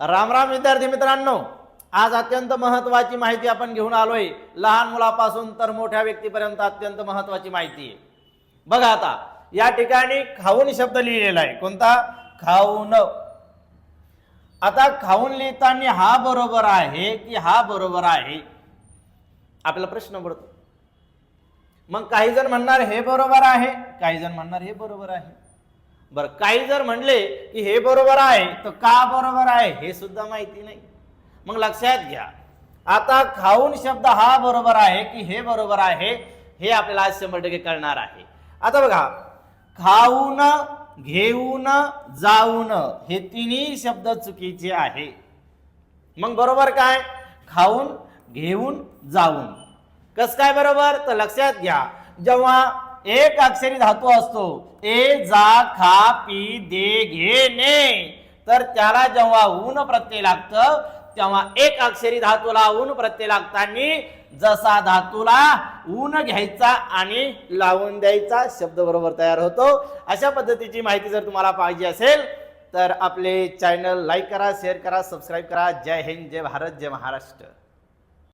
राम राम विद्यार्थी मित्रांनो आज अत्यंत महत्वाची माहिती आपण घेऊन आलोय. लहान मुलापासून तर मोठ्या व्यक्तीपर्यंत अत्यंत महत्वाची माहिती. आहे बघा आता या ठिकाणी खाऊन शब्द लिहिलेला आहे. कोणता? खाऊन. आता खाऊन लिहिताना हा बरोबर आहे की हा बरोबर आहे? आपला प्रश्न पडतो. मग काही जण म्हणणार हे बरोबर आहे काही जण म्हणणार हे बरोबर आहे. बरं काही जर म्हणले की हे बरोबर आहे तर का बरोबर आहे हे सुद्धा माहिती नाही. मग लक्षात घ्या. आता खाऊन शब्द हा बरोबर आहे की हे बरोबर आहे हे आपल्याला आज शंभर टक्के कळणार आहे. आता बघा खाऊन घेऊन जाऊन हे तिन्ही शब्द चुकीचे आहे. मग बरोबर काय? खाऊन घेऊन जाऊन. कस काय बरोबर? तर लक्षात घ्या. जेव्हा एक अक्षरी धातू असतो. ए जा खा पी दे घे ने. तर त्याला जेव्हा ऊन प्रत्यय लागतं तेव्हा एक अक्षरी धातूला ऊन प्रत्यय लागताना जसा धातूला ऊन घ्यायचा आणि लावून द्यायचा शब्द बरोबर तयार होतो. अशा पद्धतीची माहिती जर तुम्हाला पाहिजे असेल तर आपले चॅनल लाईक करा शेअर करा सबस्क्राईब करा. जय हिंद जय भारत जय महाराष्ट्र.